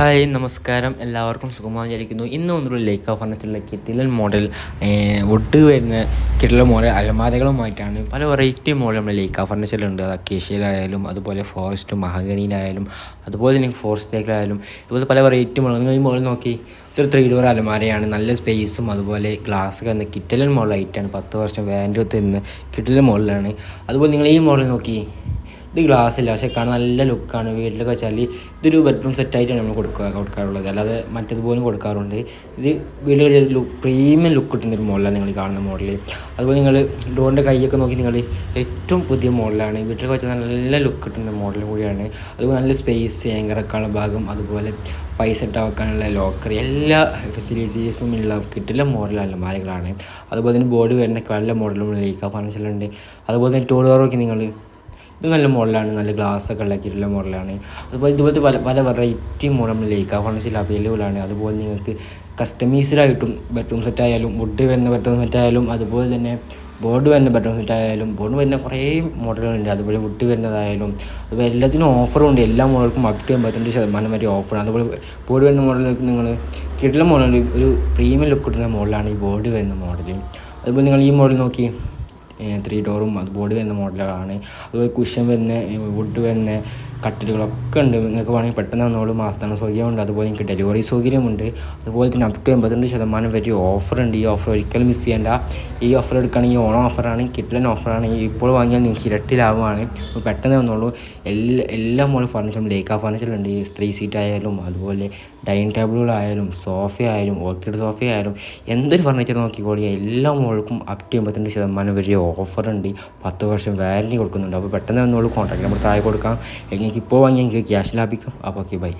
Hi നമസ്കാരം. എല്ലാവർക്കും സുഖമായി വിചാരിക്കുന്നു. ഇന്ന് ഒന്നുകൂടി ലേക്ക് ഫർണിച്ചറിലെ കിട്ടിലൻ മോഡൽ വുഡ് വരുന്ന കിട്ടിലൻ മോഡൽ അലമാരകളുമായിട്ടാണ് പല വെറൈറ്റി മോഡൽ നമ്മുടെ ലേക്ക് ഫർണിച്ചറിലുണ്ട് അത് അക്കേഷ്യയിലായാലും അതുപോലെ ഫോറസ്റ്റ് മഹാഗണിയിലായാലും അതുപോലെ തന്നെ ഫോറസ്റ്റ് തേക്കിലായാലും ഇതുപോലെ പല വെറൈറ്റി മോഡൽ നിങ്ങൾ ഈ മോഡൽ നോക്കി. ഇതൊരു ത്രീ ഡോർ അലമാരയാണ്. നല്ല സ്പേസും അതുപോലെ ഗ്ലാസ് കന്ന കിറ്റലൻ മോഡലായിട്ടാണ് പത്ത് വർഷം വാറന്റി തരുന്ന കിട്ടിലൻ മോഡലാണ് അതുപോലെ നിങ്ങൾ ഈ മോഡൽ നോക്കി. ഇത് ഗ്ലാസ് ഇല്ല. പക്ഷെ കാണാൻ നല്ല ലുക്കാണ് വീട്ടിലൊക്കെ വെച്ചാൽ ഇതൊരു ബെഡ്റൂം സെറ്റായിട്ടാണ് നമ്മൾ കൊടുക്കുക കൊടുക്കാറുള്ളത്. അല്ലാതെ മറ്റേതുപോലും കൊടുക്കാറുണ്ട്. ഇത് വീട്ടിൽ ലുക്ക് പ്രീമിയം ലുക്ക് കിട്ടുന്നൊരു മോഡലാണ് നിങ്ങൾ കാണുന്ന മോഡൽ അതുപോലെ നിങ്ങൾ ഡോറിന്റെ കൈയൊക്കെ നോക്കി നിങ്ങൾ ഏറ്റവും പുതിയ മോഡലാണ് വീട്ടിലൊക്കെ വെച്ചാൽ നല്ല ലുക്ക് കിട്ടുന്ന മോഡൽ കൂടിയാണ്. അതുപോലെ നല്ല സ്പേസ് ഏങ്കറക്കാനുള്ള ഭാഗം അതുപോലെ പൈസ ഇട്ട് വെക്കാനുള്ള ലോക്കർ എല്ലാ ഫെസിലിറ്റീസും ഉള്ള കിട്ടുന്ന മോഡൽ അലമാരകളാണ്. അതുപോലെ തന്നെ ബോർഡ് വരുന്ന നല്ല മോഡലും ലൈക്ക ഫർണിച്ചറുണ്ട് അതുപോലെ തന്നെ ടൂൾ ഡോറൊക്കെ നിങ്ങൾ ഇത് നല്ല മോഡലാണ് നല്ല ഗ്ലാസ് ഒക്കെ ഉണ്ടാക്കിയിട്ടുള്ള മോഡലാണ്. അതുപോലെ ഇതുപോലത്തെ പല പല വെറൈറ്റി മോഡൽ ലേക്ക് ഫർണിച്ചറിൽ അവൈലബിൾ ആണ്. അതുപോലെ നിങ്ങൾക്ക് കസ്റ്റമൈസ്ഡ് ആയിട്ടും ബെഡ്റൂം സെറ്റ് ആയാലും വുഡ് വരുന്ന ബെഡ്റൂം സെറ്റ് ആയാലും അതുപോലെ തന്നെ ബോർഡ് വരുന്ന ബെഡ്റൂം സെറ്റ് ആയാലും ബോർഡ് വരുന്ന കുറേ മോഡലുകളുണ്ട്. അതുപോലെ വുഡ് വരുന്നതായാലും അതുപോലെ എല്ലാത്തിനും ഓഫറുണ്ട് എല്ലാ മോഡൽക്കും അപ് ടു എൺപത്തിരണ്ട് ശതമാനം വരെ ഓഫറാണ് അതുപോലെ ബോർഡ് വരുന്ന മോഡലുകൾക്ക് നിങ്ങൾ കിട്ടുന്ന മോഡൽ ഒരു പ്രീമിയം ലുക്ക് കിട്ടുന്ന മോഡലാണ് ഈ ബോർഡ് വരുന്ന മോഡൽ അതുപോലെ നിങ്ങൾ ഈ മോഡൽ നോക്കി ത്രീ ഡോറും അത് ബോർഡ് വരുന്ന മോഡലുകളാണ് അതുപോലെ കുഷ്യൻ വരുന്ന വുഡ് വരുന്ന കട്ടിലുകളൊക്കെ ഉണ്ട്. നിങ്ങൾക്ക് വേണമെങ്കിൽ പെട്ടെന്ന് വന്നോളൂ മാസത്താണ് സൗകര്യമുണ്ട്. അതുപോലെ നിങ്ങൾക്ക് ഡെലിവറി സൗകര്യമുണ്ട്. അതുപോലെ തന്നെ അപ് ടു എൺപത്തിരണ്ട് ശതമാനം വരെ ഉണ്ട്. ഈ ഓഫർ ഒരിക്കലും മിസ് ചെയ്യേണ്ട. ഈ ഓഫർ എടുക്കുകയാണെങ്കിൽ ഓണം ഓഫറാണ് കിട്ടലൻ ഓഫറാണ് ഇപ്പോൾ വാങ്ങിയാൽ നിങ്ങൾക്ക് ഇരട്ടി ലാഭമാണ്. പെട്ടെന്ന് വന്നോളൂ എല്ലാ എല്ലാ മോഡൽ ഫർണിച്ചറും ലേക്ക ഫർണിച്ചറുണ്ട് ഈ ത്രീ സീറ്റ് ആയാലും അതുപോലെ ഡൈനിങ് ടേബിളുകളായാലും സോഫ ആയാലും ഓർക്കിഡ് സോഫ ആയാലും എന്തൊരു ഫർണിച്ചർ നോക്കിക്കോളി എല്ലാ മോൾക്കും അപ് ടു എൺപത്തിരണ്ട് ശതമാനം വരെ ഉണ്ട്. പത്ത് വർഷം വാറന്റി കൊടുക്കുന്നുണ്ട്. അപ്പോൾ പെട്ടെന്ന് വന്നോളൂ കോൺടാക്ട് നമ്പർ താഴെ കൊടുക്കാം. എനിക്ക് ഇപ്പോൾ വാങ്ങിയാൽ എനിക്ക് ക്യാഷ് ലാഭിക്കാം അപ്പോൾ ഓക്കെ ബൈ